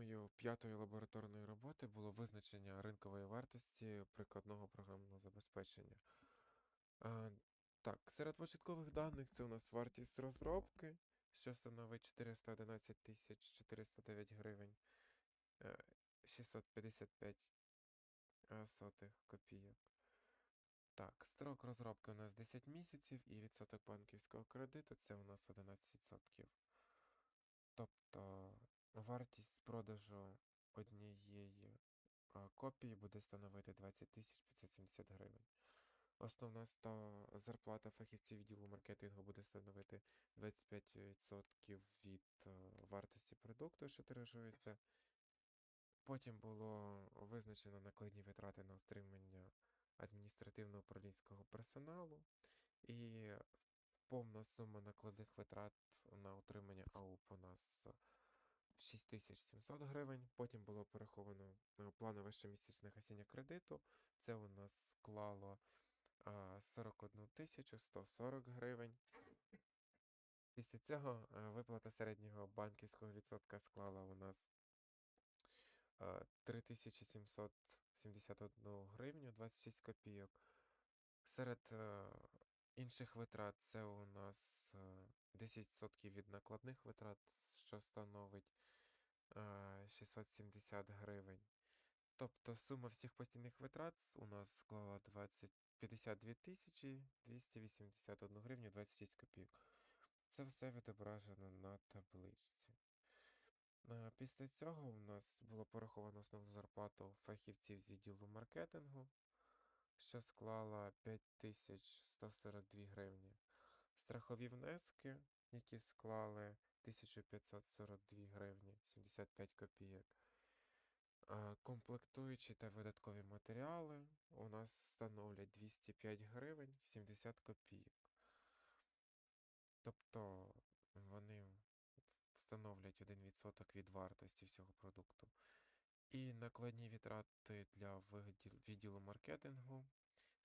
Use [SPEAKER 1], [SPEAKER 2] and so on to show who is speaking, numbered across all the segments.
[SPEAKER 1] Темою п'ятої лабораторної роботи було визначення ринкової вартості прикладного програмного забезпечення. А, так, серед початкових даних це у нас вартість розробки, що становить 411 тисяч 409 гривень, е, 655 е, сотих копійок. Так, строк розробки у нас 10 місяців і відсоток банківського кредиту це у нас 11%. Вартість продажу однієї копії буде становити 20 тисяч 570 гривень. Основна зарплата фахівців відділу маркетингу буде становити 25% від е, вартості продукту, що тиражується. Потім було визначено накладні витрати на стримання адміністративно-управлінського персоналу і повна сума накладних витрат на утримання АУП у нас 6700 гривень. Потім було пораховано е, планове щомісячне гасіння кредиту. Це у нас склало а, 41 140 гривень. Після цього е, виплата середнього банківського відсотка склала у нас е, 3771 гривню 26 копійок. Серед е, інших витрат це у нас е, 10% від накладних витрат, що становить е, 670 гривень. Тобто сума всіх постійних витрат у нас склала 20, 52 тисячі 281 гривню 26 копійок. Це все відображено на табличці. Е, Після цього у нас було пораховано основну зарплату фахівців з відділу маркетингу, що склала 5142 гривні. Страхові внески, які склали 1542 гривні 75 копійок. Комплектуючі та видаткові матеріали у нас становлять 205 гривень 70 копійок. Тобто вони встановлять 1% від вартості всього продукту. І накладні витрати для відділу маркетингу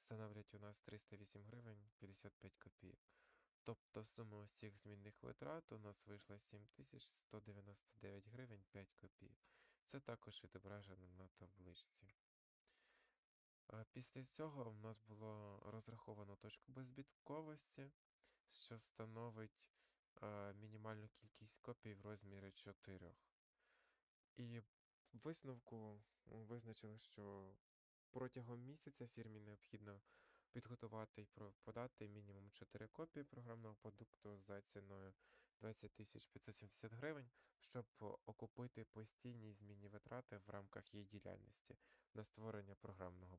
[SPEAKER 1] становлять у нас 308 гривень 55 копійок. Тобто сума усіх змінних витрат у нас вийшла 7199 гривень 5 копійок. Це також відображено на табличці. Після цього у нас було розраховано точку беззбитковості, що становить мінімальну кількість копій в розмірі 4. І в висновку визначили, що протягом місяця фірмі необхідно підготувати і подати мінімум 4 копії програмного продукту за ціною 20 570 гривень, щоб окупити постійні змінні витрати в рамках її діяльності на створення програмного